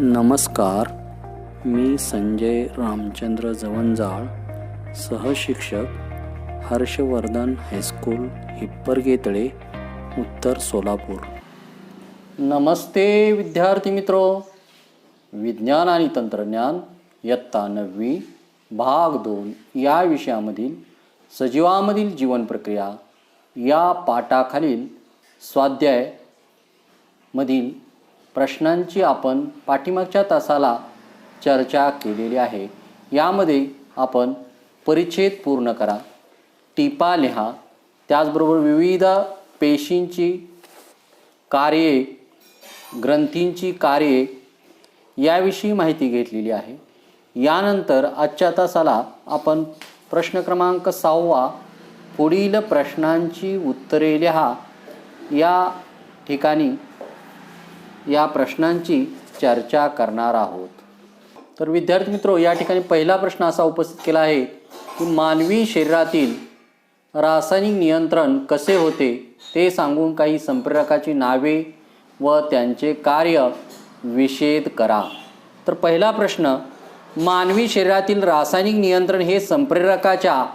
नमस्कार. मी संजय रामचंद्र जवंजाळ सहशिक्षक हर्षवर्धन हायस्कूल हिप्परगेतळे उत्तर सोलापूर. नमस्ते विद्यार्थी मित्रो. विज्ञान आणि तंत्रज्ञान इयत्ता नववी भाग दोन या विषयामधील सजीवामधील जीवन प्रक्रिया या पाठाखालील स्वाध्याय मधील प्रश्नांची आपण पाठीमागच्या तासाला चर्चा केलेली आहे. यामध्ये आपण परिच्छेद पूर्ण करा. टिपा लिहा. त्याचबरोबर विविध पेशींची कार्ये ग्रंथींची कार्ये याविषयी माहिती घेतलेली आहे. यानंतर आजच्या तासाला आपण प्रश्न क्रमांक सहावा पुढील प्रश्नांची उत्तरे लिहा. या ठिकाणी या प्रश्नांची चर्चा करणार आहोत. तर विद्यार्थी मित्रो या ठिकाणी पहिला प्रश्न असा उपस्थित केला आहे की मानवी शरीरातील रासायनिक नियंत्रण कसे होते ते सांगून काही संप्रेरकाची नावे व त्यांचे कार्य विषेद करा. तर पहिला प्रश्न मानवी शरीरातील रासायनिक नियंत्रण हे संप्रेरकाच्या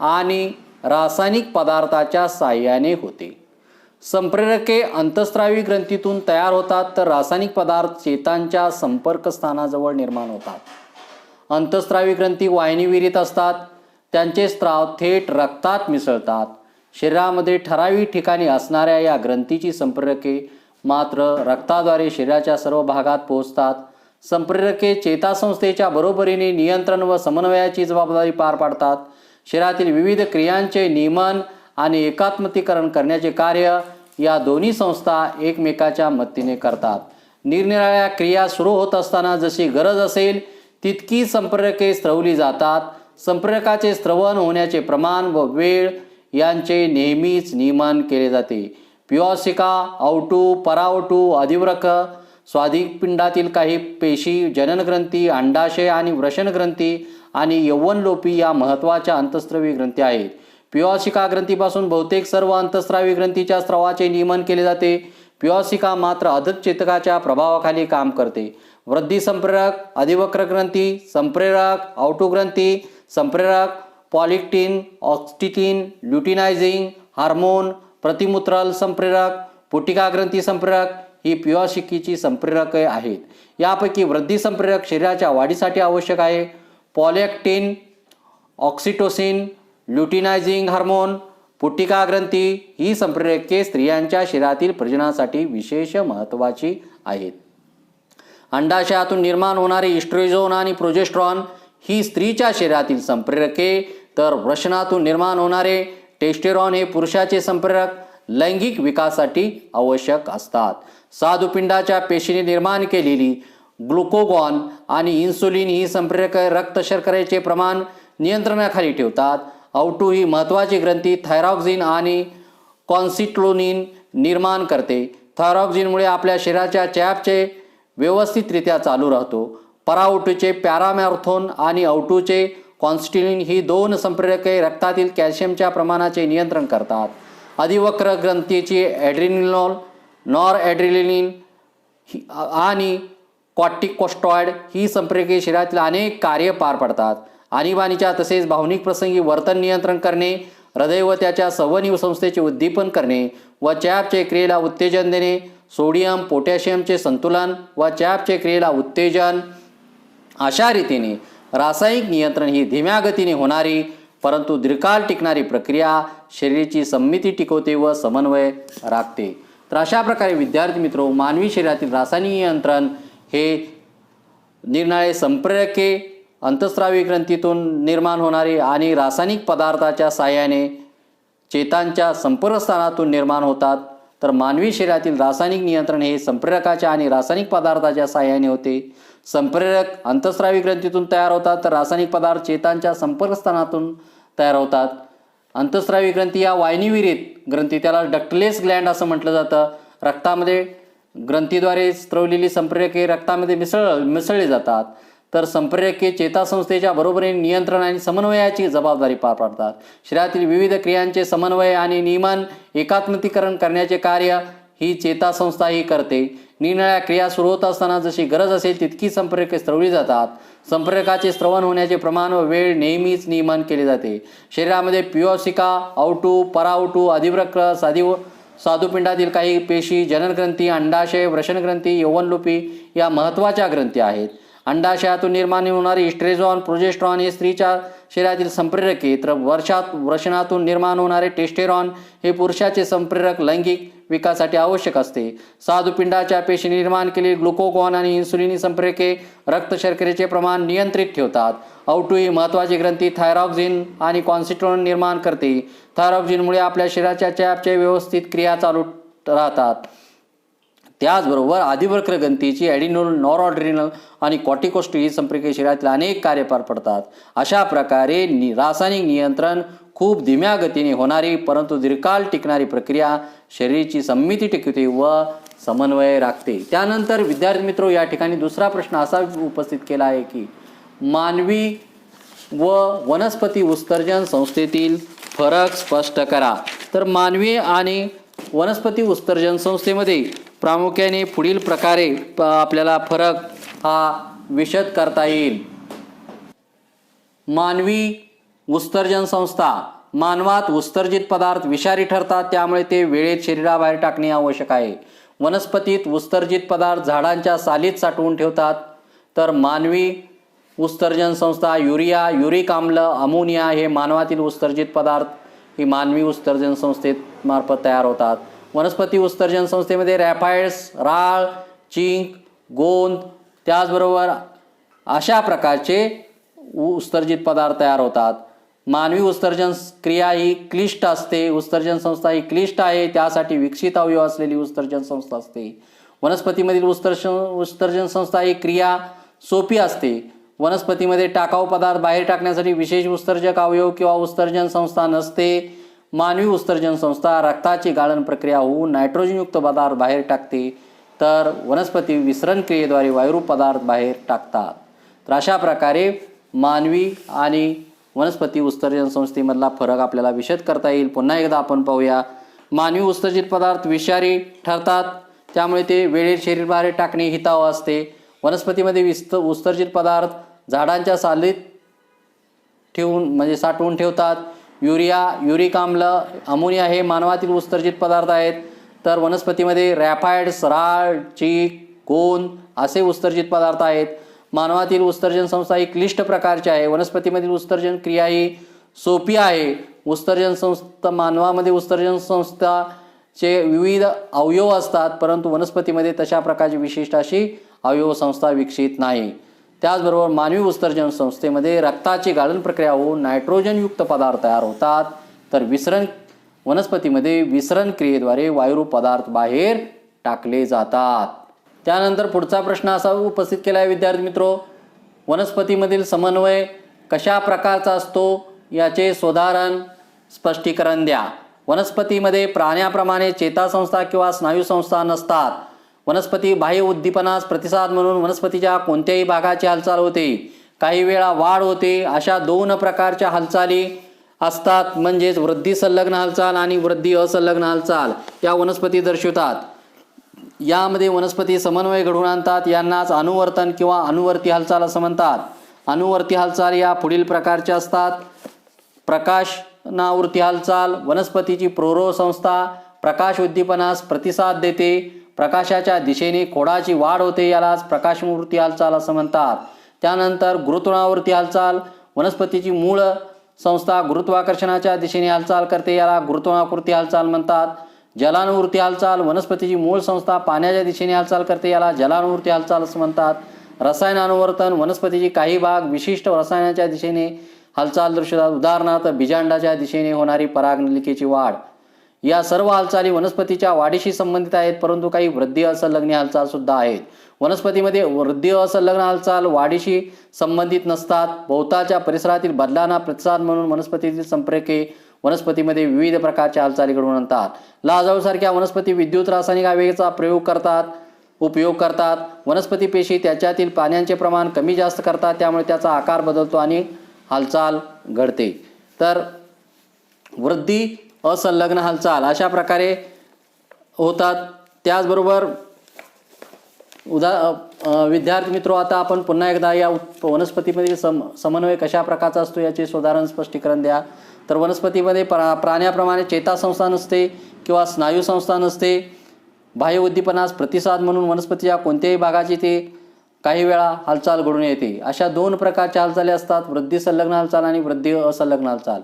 आणि रासायनिक पदार्थाच्या साह्याने होते. संप्रेरके अंतस्त्रावी ग्रंथीतून तयार होतात तर रासायनिक पदार्थ चेतांच्या संपर्कस्थानाजवळ निर्माण होतात. अंतस्त्रावी ग्रंथी वाहिनीविरीत असतात. त्यांचे स्त्राव थेट रक्तात मिसळतात. शरीरामध्ये ठराविक ठिकाणी असणाऱ्या या ग्रंथीची संप्रेरके मात्र रक्ताद्वारे शरीराच्या सर्व भागात पोहोचतात. संप्रेरके चेतासंस्थेच्या बरोबरीने नियंत्रण व समन्वयाची जबाबदारी पार पाडतात. शरीरातील विविध क्रियांचे नियमन आणि एकात्मतीकरण करण्याचे कार्य या दोन्ही संस्था एकमेकाच्या मदतीने करतात. निरनिराळ्या क्रिया सुरू होत असताना जशी गरज असेल तितकी संप्रेरके स्त्रवली जातात. संप्रेरकाचे स्त्रवण होण्याचे प्रमाण व वेळ यांचे नेहमीच नियमन केले जाते. पिओसिका औटू परावटू अधिव्रक स्वाधिकपिंडातील काही पेशी जननग्रंथी अंडाशय आणि वृषणग्रंथी आणि यौवनलोपी या महत्त्वाच्या अंतस्त्रवी ग्रंथी आहेत. पिवासिका ग्रंथीपासून बहुतेक सर्व अंतस्रावी ग्रंथीच्या स्रावाचे नियमन केले जाते. पिवासिका मात्र अधिक चेतकाच्या प्रभावाखाली काम करते. वृद्धी संप्रेरक अधिवक्र ग्रंथी संप्रेरक औटोग्रंथी संप्रेरक पॉलिक्टिन ऑक्सिटिन ल्युटिनायझिंग हार्मोन प्रतिमूत्रल संप्रेरक पुटिका ग्रंथी संप्रेरक ही पिओसिकीची संप्रेरके आहेत. यापैकी वृद्धी संप्रेरक शरीराच्या वाढीसाठी आवश्यक आहे. पॉलेक्टिन ऑक्सिटोसिन ल्युटिनायझिंग हार्मोन पुटिका ग्रंथी ही संप्रेरके स्त्रियांच्या शरीरातील प्रजनासाठी विशेष महत्त्वाची आहेत. अंडाशयातून निर्माण होणारे इस्ट्रोजोन आणि प्रोजेस्ट्रॉन ही स्त्रीच्या शरीरातील संप्रेरके तर वृषणातून निर्माण होणारे टेस्टेरॉन हे पुरुषाचे संप्रेरक लैंगिक विकासासाठी आवश्यक असतात. साधुपिंडाच्या पेशीने निर्माण केलेली ग्लुकोगॉन आणि इन्सुलिन ही संप्रेरक रक्त शर्करेचे प्रमाण नियंत्रणाखाली ठेवतात. औटू ही महत्त्वाची ग्रंथी थायरॉक्झिन आणि कॉन्सिट्लोनिन निर्माण करते. थायरॉक्झिनमुळे आपल्या शरीराच्या चॅपचे व्यवस्थितरित्या चालू राहतो. पराओटूचे पॅरामॅर्थोन आणि औटूचे कॉन्स्टिलिन ही दोन संप्रेरके रक्तातील कॅल्शियमच्या प्रमाणाचे नियंत्रण करतात. अधिवक्र ग्रंथीची ॲड्रिनिनॉल नॉर ॲड्रिलिनिन आणि आणि कॉर्टिकोस्टॉइड ही संप्रेरके शरीरातील अनेक कार्य पार पडतात. आणीबाणीच्या तसेच भावनिक प्रसंगी वर्तन नियंत्रण करणे हृदय व त्याच्या संवनी संस्थेचे उद्दीपन करणे व चॅपचे क्रियेला उत्तेजन देणे सोडियम पोटॅशियमचे संतुलन व चॅपचे क्रियेला उत्तेजन अशा रीतीने रासायनिक नियंत्रण ही धीम्या गतीने होणारी परंतु दीर्घकाळ टिकणारी प्रक्रिया शरीराची संमिती टिकवते व समन्वय राखते. तर अशा प्रकारे विद्यार्थी मित्रो मानवी शरीरातील रासायनिक नियंत्रण हे निरनिराळे संप्रेरके अंतस्रावी ग्रंथीतून निर्माण होणारे आणि रासायनिक पदार्थाच्या साह्याने चेतांच्या संपर्कस्थानातून निर्माण होतात. तर मानवी शरीरातील रासायनिक नियंत्रण हे संप्रेरकाच्या आणि रासायनिक पदार्थाच्या साह्याने होते. संप्रेरक अंतस्रावी ग्रंथीतून तयार होतात तर रासायनिक पदार्थ चेतांच्या संपर्कस्थानातून तयार होतात. अंतस्रावी ग्रंथी या वाहिनीविरीत ग्रंथी त्याला डक्टलेस ग्लँड असं म्हटलं जातं. रक्तामध्ये ग्रंथीद्वारे स्त्रवलेली संप्रेरके रक्तामध्ये मिसळ मिसळले जातात. तर संप्रेरके चेतासंस्थेच्या बरोबरीने नियंत्रण आणि समन्वयाची जबाबदारी पार पाडतात. शरीरातील विविध क्रियांचे समन्वय आणि नियमन एकात्मतीकरण करण्याचे कार्य ही चेतासंस्था ही करते. निरनिळ्या क्रिया सुरू होत असताना जशी गरज असेल तितकी संप्रेरके स्त्रवली जातात. संप्रेरकाचे स्त्रवण होण्याचे प्रमाण व वेळ नेहमीच नियमन केले जाते. शरीरामध्ये पिओसिका आउटू पराउटू अधिव्रक्र आदि साधुपिंडातील काही पेशी जननग्रंथी अंडाशय वृषणग्रंथी यौवनलोपी या महत्त्वाच्या ग्रंथी आहेत. अंडाशयातून निर्माण होणारी स्ट्रेझॉन प्रोजेस्ट्रॉन हे स्त्रीच्या शरीरातील संप्रेरके तर वर्षात वृषणातून निर्माण होणारे टेस्टेरॉन हे पुरुषाचे संप्रेरक लैंगिक विकासासाठी आवश्यक असते. साधुपिंडाच्या पेशी निर्माण केलेली ग्लुकोकॉन आणि इन्सुलिनी संप्रेरके रक्त शर्करेचे प्रमाण नियंत्रित ठेवतात. आउटू ही महत्त्वाची ग्रंथी थायरॉक्झिन आणि कॉन्सिट्रॉन निर्माण करते. थायरॉक्झिनमुळे आपल्या शरीराच्या चॅपच्या व्यवस्थित क्रिया चालू राहतात. त्याचबरोबर आदिवक्र ग्रंथीची ॲडिनोल नॉरऑड्रिनल आणि कॉटिकोस्ट ही संप्रेरके शरीरातील अनेक कार्य पार पडतात. अशा प्रकारे नि रासायनिक नियंत्रण खूप धीम्या गतीने होणारी परंतु दीर्घकाळ टिकणारी प्रक्रिया शरीराची संमिती टिकवते व समन्वय राखते. त्यानंतर विद्यार्थी मित्रो या ठिकाणी दुसरा प्रश्न असा उपस्थित केला आहे की मानवी व वनस्पती उत्सर्जन संस्थेतील फरक स्पष्ट करा. तर मानवी आणि वनस्पती उत्सर्जन संस्थेमध्ये प्रामुख्याने पुढील प्रकारे प- आपल्याला फरक हा विशद करता येईल. मानवी उत्सर्जन संस्था मानवात उत्सर्जित पदार्थ विषारी ठरतात त्यामुळे ते वेळेत शरीराबाहेर टाकणे आवश्यक आहे. वनस्पतीत उत्सर्जित पदार्थ झाडांच्या सालीत साठवून ठेवतात. तर मानवी उत्सर्जन संस्था युरिया युरिक आम्ल अमोनिया हे मानवातील उत्सर्जित पदार्थ ही मानवी उत्सर्जन संस्थेत मार्फत तयार होतात. वनस्पती उत्सर्जन संस्थेमध्ये रॅफायड्स राळ चिंक गोंद त्याचबरोबर अशा प्रकारचे उत्सर्जित पदार्थ तयार होतात. मानवी उत्सर्जन क्रिया ही क्लिष्ट असते. उत्सर्जन संस्था ही क्लिष्ट आहे. त्यासाठी विकसित अवयव असलेली उत्सर्जन संस्था असते. वनस्पतीमधील उत्सर्जन उत्सर्जन संस्था ही क्रिया सोपी असते. वनस्पतीमध्ये टाकाऊ पदार्थ बाहेर टाकण्यासाठी विशेष उत्सर्जक अवयव किंवा उत्सर्जन संस्था नसते. मानवी उत्सर्जन संस्था रक्ताची गाळण प्रक्रिया होऊन नायट्रोजनयुक्त पदार्थ बाहेर टाकते तर वनस्पती विसरण क्रियेद्वारे वायुरूप पदार्थ बाहेर टाकतात. तर अशा प्रकारे मानवी आणि वनस्पती उत्सर्जन संस्थेमधला फरक आपल्याला विशद करता येईल. पुन्हा एकदा आपण पाहूया. मानवी उत्सर्जित पदार्थ विषारी ठरतात. त्यामुळे ते वेळेत शरीर बाहेर टाकणे हितावं असते. वनस्पतीमध्ये विस्त उत्सर्जित पदार्थ झाडांच्या सालीत ठेवून म्हणजे साठवून ठेवतात. युरिया युरिक आम्ल अमोनिया हे मानवातील उत्सर्जित पदार्थ आहेत. तर वनस्पतीमध्ये रॅफायड्स राळ चीक कोन असे उत्सर्जित पदार्थ आहेत. मानवातील उत्सर्जन संस्था ही क्लिष्ट प्रकारची आहे. वनस्पतीमधील उत्सर्जन क्रिया ही सोपी आहे. उत्सर्जन संस्था मानवामध्ये उत्सर्जन संस्थाचे विविध अवयव असतात परंतु वनस्पतीमध्ये तशा प्रकारची विशिष्ट अशी अवयव संस्था विकसित नाही. त्याचबरोबर मानवी उत्सर्जन संस्थेमध्ये रक्ताची गाळण प्रक्रिया होऊन नायट्रोजनयुक्त पदार्थ तयार होतात. तर विसरण वनस्पतीमध्ये विसरण क्रियेद्वारे वायुरूप पदार्थ बाहेर टाकले जातात. त्यानंतर पुढचा प्रश्न असा उपस्थित केला आहे विद्यार्थी मित्रो. वनस्पतीमधील समन्वय कशा प्रकारचा असतो याचे सुधारण स्पष्टीकरण द्या. वनस्पतीमध्ये प्राण्याप्रमाणे चेतासंस्था किंवा स्नायूसंस्था नसतात. वनस्पती बाह्य उद्दीपनास प्रतिसाद म्हणून वनस्पतीच्या कोणत्याही भागाची हालचाल होते. काही वेळा वाढ होते अशा दोन प्रकारच्या हालचाली असतात. म्हणजेच वृद्धी संलग्न हालचाल आणि वृद्धी असंलग्न हालचाल. या वनस्पती दर्शवतात. यामध्ये वनस्पती समन्वय घडवून आणतात. यांनाच अनुवर्तन किंवा अनुवर्ती हालचाल असं म्हणतात. अनुवर्ती हालचाल या पुढील प्रकारच्या असतात. प्रकाशनावृत्ती हालचाल वनस्पतीची प्रोरो संस्था प्रकाश उद्दीपनास प्रतिसाद देते. प्रकाशाच्या दिशेने खोडाची वाढ होते यालाच प्रकाशमूर्ती हालचाल असं म्हणतात. त्यानंतर गुरुत्वावृत्ती हालचाल वनस्पतीची मूळ संस्था गुरुत्वाकर्षणाच्या दिशेने हालचाल करते याला गुरुत्वाकृती हालचाल म्हणतात. जलानुवृत्ती हालचाल वनस्पतीची मूळ संस्था पाण्याच्या दिशेने हालचाल करते याला जलानुवृत्ती हालचाल असं म्हणतात. रसायनानुवर्तन वनस्पतीची काही भाग विशिष्ट रसायनाच्या दिशेने हालचाल दृश्यतात. उदाहरणार्थ बीजांडाच्या दिशेने होणारी परागनलिकेची वाढ. या सर्व हालचाली वनस्पतीच्या वाढीशी संबंधित आहेत परंतु काही वृद्धी असंलग्न हालचाल सुद्धा आहेत. वनस्पतीमध्ये वृद्धी असंलग्न हालचाल वाढीशी संबंधित नसतात. भोवताच्या परिसरातील बदलांना प्रतिसाद म्हणून वनस्पतीतील संप्रेके वनस्पतीमध्ये विविध प्रकारच्या हालचाली घडवून आणतात. लाजाळूसारख्या वनस्पती विद्युत रासायनिक आवेगाचा प्रयोग करतात उपयोग करतात. वनस्पती पेशी त्याच्यातील पाण्याचे प्रमाण कमी जास्त करतात त्यामुळे त्याचा आकार बदलतो आणि हालचाल घडते. तर वृद्धी असंलग्न हालचाल अशा प्रकारे होतात. त्याचबरोबर उदा विद्यार्थी मित्रो आता आपण पुन्हा एकदा या वनस्पतीमध्ये सम समन्वय कशा प्रकारचा असतो याचे सुधारण स्पष्टीकरण द्या. तर वनस्पतीमध्ये प्रा प्राण्याप्रमाणे चेतासंस्था नसते किंवा स्नायू संस्था नसते. बाह्य उद्दीपनास प्रतिसाद म्हणून वनस्पतीच्या कोणत्याही भागाची ते काही वेळा हालचाल घडून येते. अशा दोन प्रकारच्या हालचाली असतात. वृद्धी संलग्न हालचाल आणि वृद्धी असंलग्न हालचाल.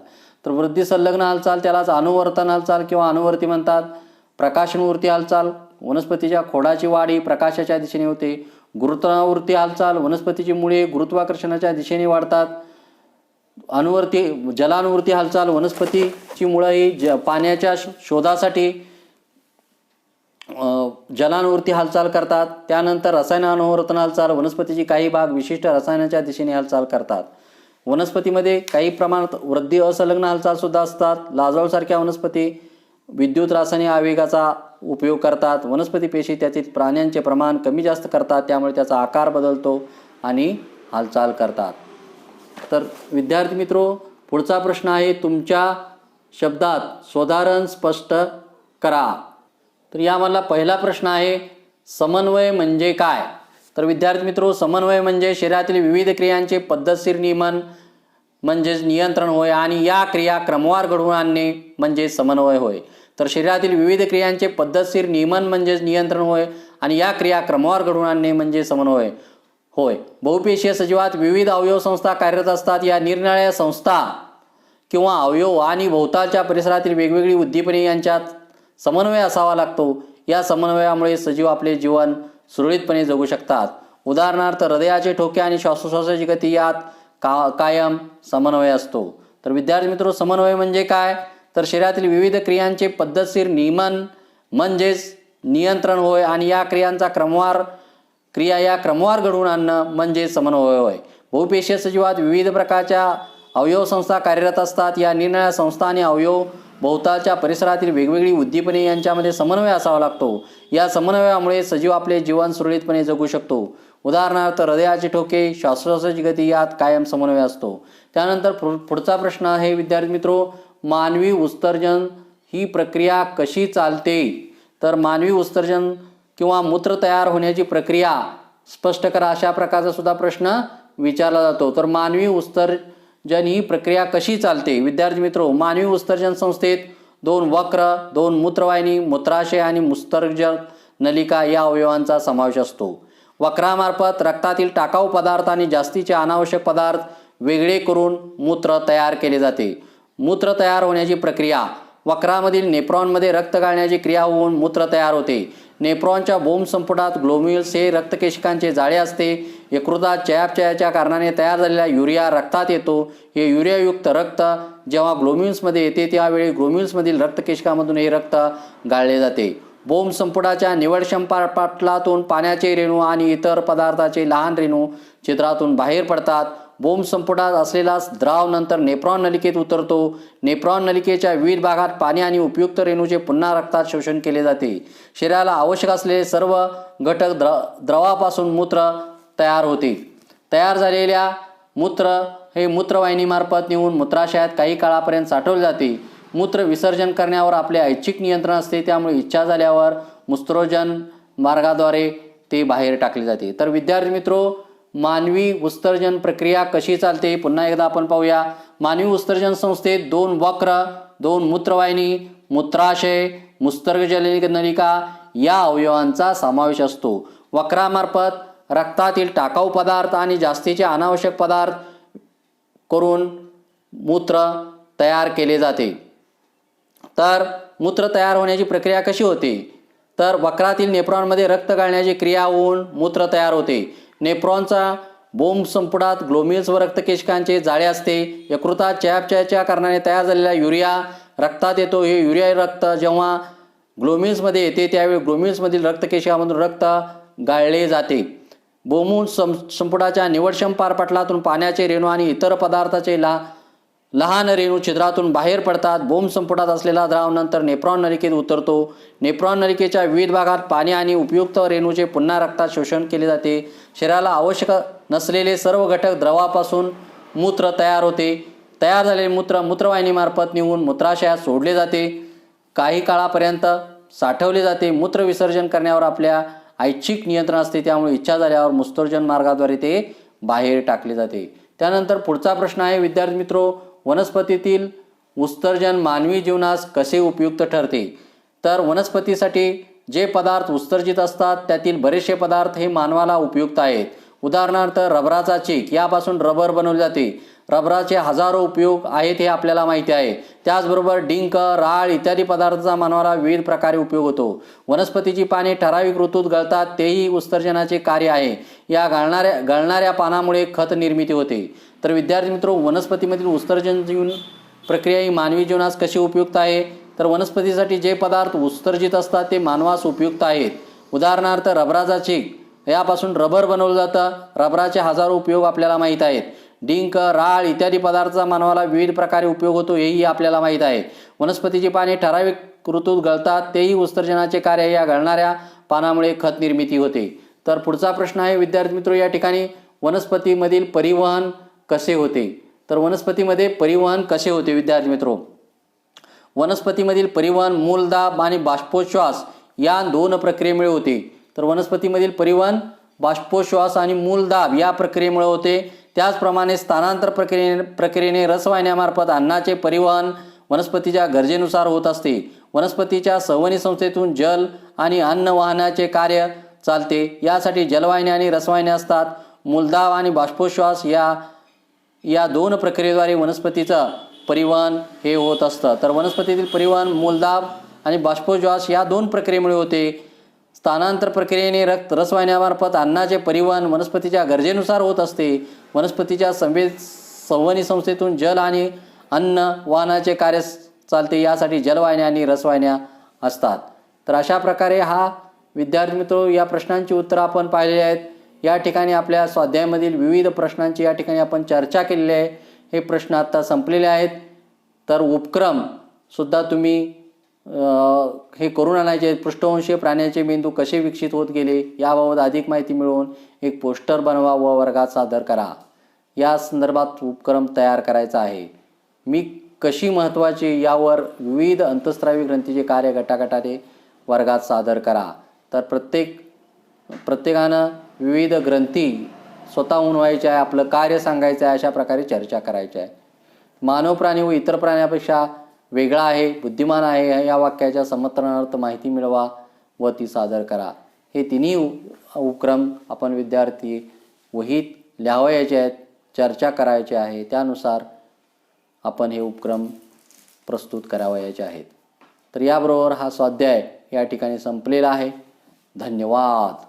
तर वृद्धी संलग्न हालचाल त्यालाच अनुवर्तन हालचाल किंवा अनुवर्ती म्हणतात. प्रकाशनवृत्ती हालचाल वनस्पतीच्या खोडाची वाढ ही प्रकाशाच्या दिशेने होते. गुरुत्वावृत्ती हालचाल वनस्पतीची मुळे गुरुत्वाकर्षणाच्या दिशेने वाढतात. अनुवर्ती जलानुवर्ती हालचाल वनस्पतीची मुळं ही ज पाण्याच्या श- शोधासाठी जलांवरती हालचाल करतात. त्यानंतर रसायन हालचाल वनस्पतीची काही भाग विशिष्ट रसायनाच्या दिशेने हालचाल करतात. वनस्पतीमध्ये काही प्रमाणात वृद्धी असंलग्न हालचालसुद्धा असतात. लाजळसारख्या वनस्पती विद्युत रासायनिक आवेगाचा उपयोग करतात. वनस्पती पेशी त्यातील प्राण्यांचे प्रमाण कमी जास्त करतात त्यामुळे त्याचा आकार बदलतो आणि हालचाल करतात. तर विद्यार्थी मित्रो पुढचा प्रश्न आहे तुमच्या शब्दात स्वधारण स्पष्ट करा. तर यामधला पहिला प्रश्न आहे समन्वय म्हणजे काय? तर विद्यार्थी मित्रो समन्वय म्हणजे शरीरातील विविध क्रियांचे पद्धतशीर नियमन म्हणजेच नियंत्रण होय आणि या क्रिया क्रमवार घडवून आणणे म्हणजे समन्वय होय. तर शरीरातील विविध क्रियांचे पद्धतशीर नियमन म्हणजेच नियंत्रण होय आणि या क्रिया क्रमवार घडवून आणणे म्हणजे समन्वय होय. बहुपेशीय सजीवात विविध अवयव संस्था कार्यरत असतात. या निरनिराळ्या संस्था किंवा अवयव आणि भोवतालच्या परिसरातील वेगवेगळी उद्दीपने यांच्यात समन्वय असावा लागतो. या समन्वयामुळे सजीव आपले जीवन सुरळीतपणे जगू शकतात. उदाहरणार्थ हृदयाचे ठोके आणि श्वासोश्वासाची गती यात का कायम समन्वय असतो. तर विद्यार्थी मित्र समन्वय म्हणजे काय? तर शरीरातील विविध क्रियांचे पद्धतशीर नियमन म्हणजेच नियंत्रण होय आणि या क्रियांचा क्रमवार क्रिया या क्रमवार घडवून आणणं म्हणजे समन्वय होय. बहुपेशीय सजीवात विविध प्रकारच्या अवयव संस्था कार्यरत असतात. या निरनिळ्या संस्था आणि अवयव भोवतालच्या परिसरातील वेगवेगळी उद्दीपने यांच्यामध्ये समन्वय असावा लागतो. या समन्वयामुळे सजीव आपले जीवन सुरळीतपणे जगू शकतो. उदाहरणार्थ हृदयाचे ठोके श्वासोश्वासाची गती यात कायम समन्वय असतो. त्यानंतर पुढचा प्रश्न आहे विद्यार्थी मित्रो मानवी उत्सर्जन ही प्रक्रिया कशी चालते? तर मानवी उत्सर्जन किंवा मूत्र तयार होण्याची प्रक्रिया स्पष्ट करा अशा प्रकारचा सुद्धा प्रश्न विचारला जातो. तर मानवी जन ही प्रक्रिया कशी चालते? विद्यार्थी मित्रो मानवी उत्सर्जन संस्थेत दोन वक्र दोन मूत्रवाहिनी मूत्राशय आणि मुस्तर्जन नलिका या अवयवांचा समावेश असतो. वक्रामार्फत रक्तातील टाकाऊ पदार्थ आणि जास्तीचे अनावश्यक पदार्थ वेगळे करून मूत्र तयार केले जाते. मूत्र तयार होण्याची प्रक्रिया वक्रामधील नेप्रॉनमध्ये रक्त गाळण्याची क्रिया होऊन मूत्र तयार होते. नेप्रॉनच्या बोम संपुटात ग्लोम्युल्स हे रक्तकेशिकांचे जाळे असते. यकृतात चयापचयाच्या कारणाने तयार झालेला युरिया रक्तात येतो. हे युरियायुक्त रक्त जेव्हा ग्लोम्युल्समध्ये येते त्यावेळी ग्लोम्युल्समधील रक्तकेशिकामधून हे रक्त गाळले जाते. बोम संपुटाच्या निवडशंपाटलातून पाटलातून पाण्याचे रेणू आणि इतर पदार्थाचे लहान रेणू छिद्रातून बाहेर पडतात. बोम संपुटात असलेला द्राव नंतर नेप्रॉन नलिकेत उतरतो. नेप्रॉन नलिकेच्या विविध भागात पाणी आणि उपयुक्त रेणूचे पुन्हा रक्तात शोषण केले जाते. शरीराला आवश्यक असलेले सर्व घटक द्र द्रवापासून मूत्र तयार होते. तयार झालेल्या मूत्र हे मूत्रवाहिनीमार्फत नेऊन मूत्राशयात काही काळापर्यंत साठवले जाते. मूत्र विसर्जन करण्यावर आपले ऐच्छिक नियंत्रण असते त्यामुळे इच्छा झाल्यावर मूत्रोजन मार्गाद्वारे ते बाहेर टाकले जाते. तर विद्यार्थी मित्रो मानवी उत्सर्जन प्रक्रिया कशी चालते पुन्हा एकदा आपण पाहूया. मानवी उत्सर्जन संस्थेत दोन वक्र दोन मूत्रवाहिनी मूत्राशय मुस्तर्गजलिक नलिका या अवयवांचा समावेश असतो. वक्रामार्फत रक्तातील टाकाऊ पदार्थ आणि जास्तीचे अनावश्यक पदार्थ करून मूत्र तयार केले जाते. तर मूत्र तयार होण्याची प्रक्रिया कशी होते? तर वक्रातील नेप्रॉनमध्ये रक्त गाळण्याची क्रिया होऊन मूत्र तयार होते. नेप्रॉनचा बोंब संपुटात ग्लोमिल्स व रक्तकेशकांचे जाळे असते. यकृतात चयापचयाच्या कारणाने तयार झालेला युरिया रक्तात येतो. हे युरिया रक्त जेव्हा ग्लोमिल्समध्ये येते त्यावेळी ग्लोमिल्समधील रक्तकेशकामधून रक्त गाळले जाते. बोमून सं संपुटाच्या निवडशम पारपटलातून पाण्याचे रेणू आणि इतर पदार्थाचे ला लहान रेणू छिद्रातून बाहेर पडतात. बोंब संपुटात असलेला द्राव नंतर नेप्रॉन नलिकेत उतरतो. नेप्रॉन नलिकेच्या विविध भागात पाणी आणि उपयुक्त रेणूचे पुन्हा रक्तात शोषण केले जाते. शरीराला आवश्यक नसलेले सर्व घटक द्रवापासून मूत्र तयार होते. तयार झालेले मूत्र मूत्रवाहिनीमार्फत निघून मूत्राशयात सोडले जाते. काही काळापर्यंत साठवले जाते. मूत्र विसर्जन करण्यावर आपल्या ऐच्छिक नियंत्रण असते. त्यामुळे इच्छा झाल्यावर मुस्तर्जन मार्गाद्वारे ते बाहेर टाकले जाते. त्यानंतर पुढचा प्रश्न आहे विद्यार्थी मित्रो वनस्पतीतील उत्सर्जन मानवी जीवनास कसे उपयुक्त ठरते? तर वनस्पतीसाठी जे पदार्थ उत्सर्जित असतात त्यातील बरेचसे पदार्थ हे मानवाला उपयुक्त आहेत. उदाहरणार्थ रबराचा चीक यापासून रबर बनवले जाते. रबराचे हजारो उपयोग आहेत हे आपल्याला माहिती आहे. त्याचबरोबर डिंक राळ इत्यादी पदार्थाचा मानवाला विविध प्रकारे उपयोग होतो. वनस्पतीची पाने ठराविक ऋतूत गळतात तेही उत्सर्जनाचे कार्य आहे. या गळणाऱ्या गळणाऱ्या पानामुळे खत निर्मिती होते. तर विद्यार्थी मित्र वनस्पतीमधील उत्सर्जन जीवन प्रक्रिया ही मानवी जीवनास कशी उपयुक्त आहे? तर वनस्पतीसाठी जे पदार्थ उत्सर्जित असतात ते मानवास उपयुक्त आहेत. उदाहरणार्थ रबराचा चीक. यापासून रबर बनवलं जातं. रबराचे हजारो उपयोग आपल्याला माहीत आहेत. डिंक राळ इत्यादी पदार्थाचा मानवाला विविध प्रकारे उपयोग होतो हेही आपल्याला माहीत आहे. वनस्पतीची पाने ठराविक ऋतूत गळतात तेही उत्सर्जनाचे कार्य या गळणाऱ्या पानामुळे खत निर्मिती होते. तर पुढचा प्रश्न आहे विद्यार्थी मित्र या ठिकाणी वनस्पतीमधील परिवहन कसे होते? तर वनस्पतीमध्ये परिवहन कसे होते विद्यार्थी मित्रो? वनस्पतीमधील परिवहन मूलदाब आणि बाष्पोच्छ्वास या दोन प्रक्रियेमुळे होते. तर वनस्पतीमधील परिवहन बाष्पोच्छ्वास आणि मूलदाब या प्रक्रियेमुळे होते. त्याचप्रमाणे स्थानांतर प्रक्रिये प्रक्रियेने रसवाहिन्यामार्फत अन्नाचे परिवहन वनस्पतीच्या गरजेनुसार होत असते. वनस्पतीच्या सवनी संस्थेतून जल आणि अन्न वाहनाचे कार्य चालते. यासाठी जलवाहिन्या आणि रसवाहिन्या असतात. मूलदाब आणि बाष्पोच्छ्वास या या दोन प्रक्रियेद्वारे वनस्पतीचा परिवहन हे होत असतं. तर वनस्पतीतील परिवहन मूलदाब आणि बाष्पोज्वास या दोन प्रक्रियेमुळे होते. स्थानांतर प्रक्रियेने रक्त रसवाहिन्यामार्फत अन्नाचे परिवहन वनस्पतीच्या गरजेनुसार होत असते. वनस्पतीच्या संवेद संवहनी संस्थेतून जल आणि अन्न वाहनाचे कार्य चालते. यासाठी जलवाहिन्या आणि रसवाहिन्या असतात. तर अशा प्रकारे हा विद्यार्थी मित्र या प्रश्नांची उत्तरं आपण पाहिलेली आहेत. या ठिकाणी आपल्या स्वाध्यायामधील विविध प्रश्नांची या ठिकाणी आपण चर्चा केलेली आहे. हे प्रश्न आत्ता संपलेले आहेत. तर उपक्रम सुद्धा तुम्ही हे करून आणायचे. पृष्ठवंशीय प्राण्याचे मेंदू कसे विकसित होत गेले याबाबत अधिक माहिती मिळवून एक पोस्टर बनवा व वर्गात सादर करा. या संदर्भात उपक्रम तयार करायचा आहे. मी कशी महत्त्वाची यावर विविध अंतस्त्रावी ग्रंथीचे कार्य गटागटाने वर्गात सादर करा. तर प्रत्येक प्रत्येकानं विविध ग्रंथी स्वतःहून व्हायचे आहे आपलं कार्य सांगायचं आहे अशा प्रकारे चर्चा करायची आहे. मानव प्राणी व इतर प्राण्यापेक्षा वेगळा आहे बुद्धिमान आहे या वाक्याच्या समर्थनार्थ माहिती मिळवा व ती सादर करा. हे तिन्ही उ- उपक्रम आपण विद्यार्थी वहीत लिहावयाचे आहेत चर्चा करायची आहे त्यानुसार आपण हे उपक्रम प्रस्तुत करावयाचे आहेत. तर याबरोबर हा स्वाध्याय या ठिकाणी संपलेला आहे. धन्यवाद.